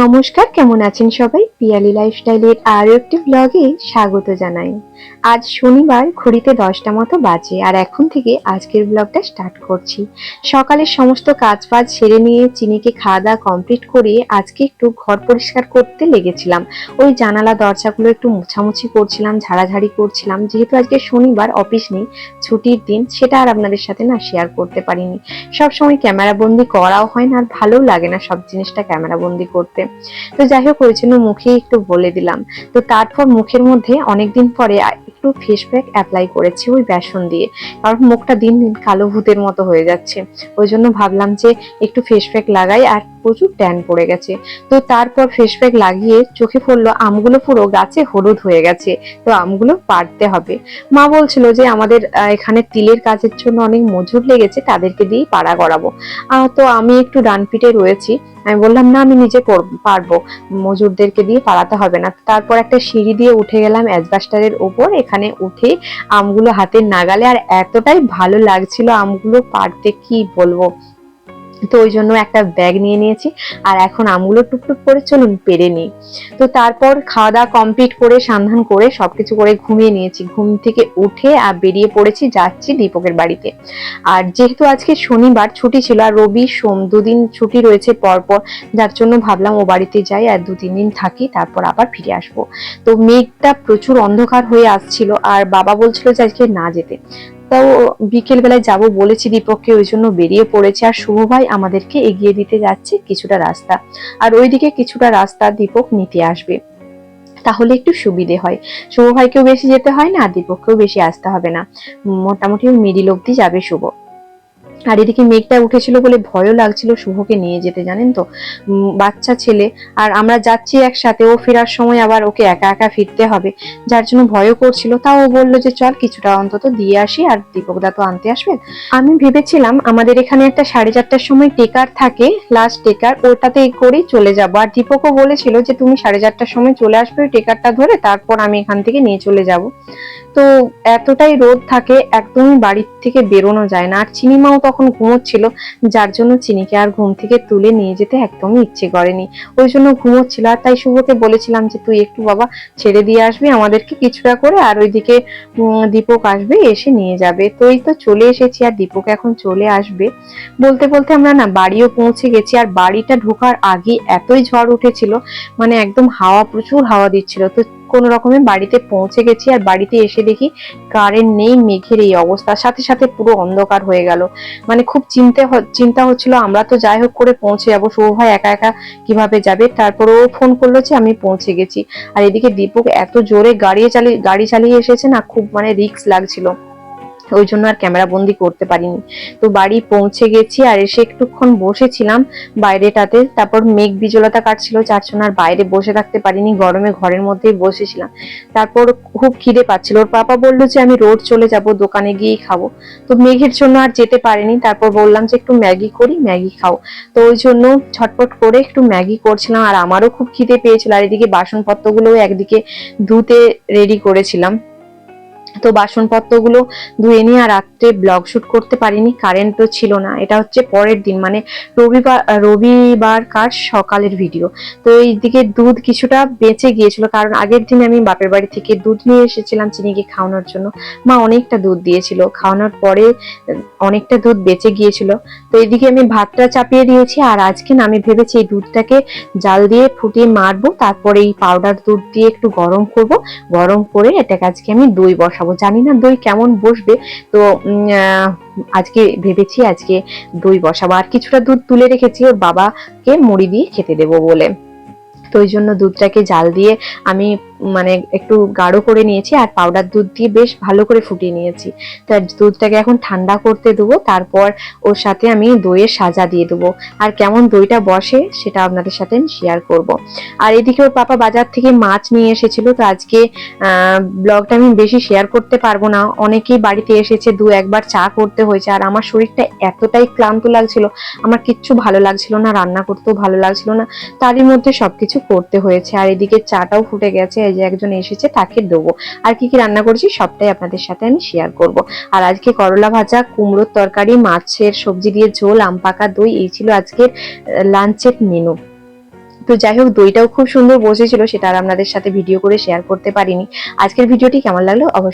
নমস্কার, কেমন আছেন সবাই? পিয়ালি লাইফস্টাইলের আরও একটি ব্লগে স্বাগত জানাই। আজ শনিবার, ঘড়িতে দশটা মতো বাজে, আর এখন থেকে আজকের ব্লগটা স্টার্ট করছি। সকালের সমস্ত কাজ বাজ সেরে নিয়ে চিনিকে খাওয়া দাওয়া কমপ্লিট করে আজকে একটু ঘর পরিষ্কার করতে লেগেছিলাম। ওই জানালা দরজাগুলো একটু মোছামুছি করছিলাম, ঝাড়াঝাড়ি করছিলাম। যেহেতু আজকে শনিবার, অফিস নেই, ছুটির দিন, সেটা আর আপনাদের সাথে না শেয়ার করতে পারিনি। সবসময় ক্যামেরা বন্দি করাও হয় না, আর ভালোও লাগে না সব জিনিসটা ক্যামেরা বন্দি করতে তো যাই হোক ওই জন্য মুখে একটু বলে দিলাম। তো তারপর মুখের মধ্যে অনেকদিন পরে একটু ফেস প্যাক অ্যাপ্লাই করেছি ওই বেসন দিয়ে। কারণ মুখটা দিন দিন কালো ভূতের মতো হয়ে যাচ্ছে। ওই জন্য ভাবলাম যে একটু ফেস প্যাক লাগাই আর প্রচুর ট্যান পড়ে গেছে। তো তারপর ফেস প্যাক লাগিয়ে চোখে পড়ল, আমগুলো পুরো গাছে হলুদ হয়ে গেছে। তো আমগুলো পাড়তে হবে। মা বলছিল যে আমাদের এখানে তিলের কাজের জন্য অনেক মজুর লেগেছে, তাদেরকে দিয়েই পাড়া করাবো। তো আমি একটু ডান পিঠে রয়েছি। আমি বললাম, না, আমি নিজে পারব। মজুরদেরকে দিয়ে পাড়াতে হবে না। তারপর একটা সিঁড়ি দিয়ে উঠে গেলাম অ্যাজবাস্টারের ওপর। এখানে উঠে আমগুলো হাতের নাগালে আর এতটাই ভালো লাগছিল আমগুলো পারতে কি বলব? তো ওই জন্য একটা ব্যাগ নিয়ে নিয়েছি। আর এখন আমগুলো টুকটুক করে চলুন পেরে নিই। তো তারপর খাওয়া দাওয়া কমপ্লিট করে, সন্ধান করে, সবকিছু করে ঘুমিয়ে নিয়েছি। ঘুম থেকে উঠে আর বেরিয়ে পড়েছি, যাচ্ছি দীপকের বাড়িতে। আর যেহেতু আজকে শনিবার, ছুটি ছিল, আর রবি, সোম দুদিন ছুটি রয়েছে পরপর, যার জন্য ভাবলাম ও বাড়িতে যাই আর দু তিন দিন থাকি, তারপর আবার ফিরে আসব। তো মেঘটা প্রচুর অন্ধকার হয়ে আসছিল, আর বাবা বলছিল যে আজকে না যেতে। তাও বিকেল বেলায় যাব বলেছি দীপককে ওই জন্য বেরিয়ে পড়েছে। আর শুভ ভাই আমাদেরকে এগিয়ে দিতে যাচ্ছে কিছুটা রাস্তা। আর ওইদিকে কিছুটা রাস্তা দীপক নিতে আসবে। তাহলে একটু সুবিধে হয়। শুভ ভাইকেও বেশি যেতে হয় না, আর দীপককেও বেশি আসতে হবে না। মোটামুটি মিডিল অব্দি যাবে শুভ। আর এদিকে মেঘটা উঠেছিল বলে ভয়ও লাগছিল শুভকে নিয়ে যেতে, জানেন তো? বাচ্চা ছেলে। আর আমরা যাচ্ছি একসাথে, ও ফেরার সময় আবার ওকে একা একা ফিরতে হবে। যার জন্য ভয়ও করছিল, তাও ও বলল যে চল, কিছুটা অন্তত দিয়ে আসি আর দীপক দা তো আনতে আসবে। আমি ভেবেছিলাম আমাদের এখানে একটা সাড়ে চারটার সময় টেকার থাকে লাস্ট টেকার, ওটাতে করেই চলে যাব। আর দীপকও বলেছিল যে তুমি সাড়ে চারটার সময় চলে আসবে টেকারটা ধরে, তারপর আমি এখান থেকে নিয়ে চলে যাব। তো এতটাই রোদ থাকে, একদমই বাড়ির থেকে বেরোনো যায় না। আর চিনিমাও তখন ঘুমোচ্ছিল, যার জন্য চিনিকে আর ঘুম থেকে তুলে নিয়ে যেতে একদমই ইচ্ছে করেনি। ওই জন্য ঘুমোচ্ছিল আর তাই শুভকে বলেছিলাম যে, তুই একটু বাবা ছেড়ে দিয়ে আসবি, আমাদেরকে কিছুটা করে, আর ওইদিকে দীপক আসবে, এসে নিয়ে যাবে। তো এই তো চলে এসেছি আর দীপক এখন চলে আসবে। বলতে বলতে আমরা না বাড়িও পৌঁছে গেছি, আর বাড়িটা ঢোকার আগে এতই ঝড় উঠেছিল মানে একদম হাওয়া, প্রচুর হাওয়া দিচ্ছিল। তো কোনো রকমে বাড়িতে পৌঁছে গেছি আর বাড়িতে এসে দেখি কারেন্ট নেই, মেঘের এই অবস্থা। সাথে সাথে পুরো অন্ধকার হয়ে গেল। মানে খুব চিন্তা চিন্তা হচ্ছিল, আমরা তো যাই হোক করে পৌঁছে যাব। শুভ ভাই একা একা কীভাবে যাবে? তারপর ও ফোন করল যে আমি পৌঁছে গেছি। আর এদিকে দীপক এত জোরে গাড়ি চালিয়ে গাড়ি চালিয়ে এসেছে না, খুব মানে রিস্ক লাগছিল। ওই জন্য আর ক্যামেরা বন্দি করতে পারিনি। তো বাড়ি পৌঁছে গেছি আর এসে একটুক্ষণ বসেছিলাম বাইরেটাতে। তারপর মেঘ বিজলতা কাটছিল আর বাইরে বসে থাকতে পারিনি, গরমে ঘরের মধ্যেই বসেছিলাম। তারপর খুব খিদে পাচ্ছিল। ওর পাপা বলল যে, আমি রোড চলে যাব, দোকানে গিয়েই খাব। তো মেঘের জন্য আর যেতে পারিনি। তারপর বললাম যে, একটু ম্যাগি করি, ম্যাগি খাও। তো ওই জন্য ছটপট করে একটু ম্যাগি করছিলাম। আর আমারও খুব খিদে পেয়েছিল। আর এদিকে বাসনপত্রগুলোও একদিকে ধুতে রেডি করেছিলাম। তো বাসনপত্রগুলো ধুয়ে নিয়ে আর রাত্রে ব্লগ শুট করতে পারিনি কারেন্টও ছিল না। এটা হচ্ছে পরের দিন মানে রবিবার রবিবার কার সকালের ভিডিও তো এইদিকে দুধ কিছুটা বেঁচে গিয়েছিল, কারণ আগের দিন আমি বাপের বাড়ি থেকে দুধ নিয়ে এসেছিলাম চিনিকে খাওয়ানোর জন্য। মা অনেকটা দুধ দিয়েছিল, খাওয়ানোর পরে অনেকটা দুধ বেঁচে গিয়েছিল। তো এদিকে আমি ভাতটা চাপিয়ে দিয়েছি, আর আজকে না আমি ভেবেছি এই দুধটাকে জাল দিয়ে ফুটিয়ে মারবো, তারপরে এই পাউডার দুধ দিয়ে একটু গরম করব। গরম করে এটাকে আজকে আমি দই বসাবো। জানি না দই কেমন বসবে। তো আজকে ভেবেছি আজকে দই বসাবো। আর কিছুটা দুধ তুলে রেখেছি ওর বাবাকে মুড়ি দিয়ে খেতে দেবো বলে। তো ওই জন্য দুধটাকে জাল দিয়ে আমি মানে একটু গাঢ় করে নিয়েছি আর পাউডার দুধ দিয়ে বেশ ভালো করে ফুটিয়ে নিয়েছি। তো দুধটাকে এখন ঠান্ডা করতে দেবো, তারপর ওর সাথে আমি দইয়ের সাজা দিয়ে দেবো। আর কেমন দইটা বসে সেটা আপনাদের সাথে শেয়ার করব। আর এদিকে ওর পাপা বাজার থেকে মাছ নিয়ে এসেছিল, তো আজকে ব্লগটা আমি বেশি শেয়ার করতে পারব না। অনেকেই বাড়িতে এসেছে, দু একবার চা করতে হয়েছে, আর আমার শরীরটা এতটাই ক্লান্ত লাগছিল, আমার কিচ্ছু ভালো লাগছিল না, রান্না করতেও ভালো লাগছিল না, তারই মধ্যে সবকিছু করতে হয়েছে। আর এদিকে চাটাও ফুটে গেছে যে একজন এসেছে তাকে দেবো। আর কি কি রান্না করেছি সবটাই আপনাদের সাথে আমি শেয়ার করব। আর আজকে করলা ভাজা, কুমড়োর তরকারি, মাছের সবজি দিয়ে ঝোল, আম পাকা দই, এই ছিল আজকের লাঞ্চের মেনু তো যাই হোক, দইটাও খুব সুন্দর বসেছিল, সেটা আর আপনাদের সাথে ভিডিও করে শেয়ার করতে পারিনি। আজকের ভিডিওটি কেমন লাগল? অবশ্যই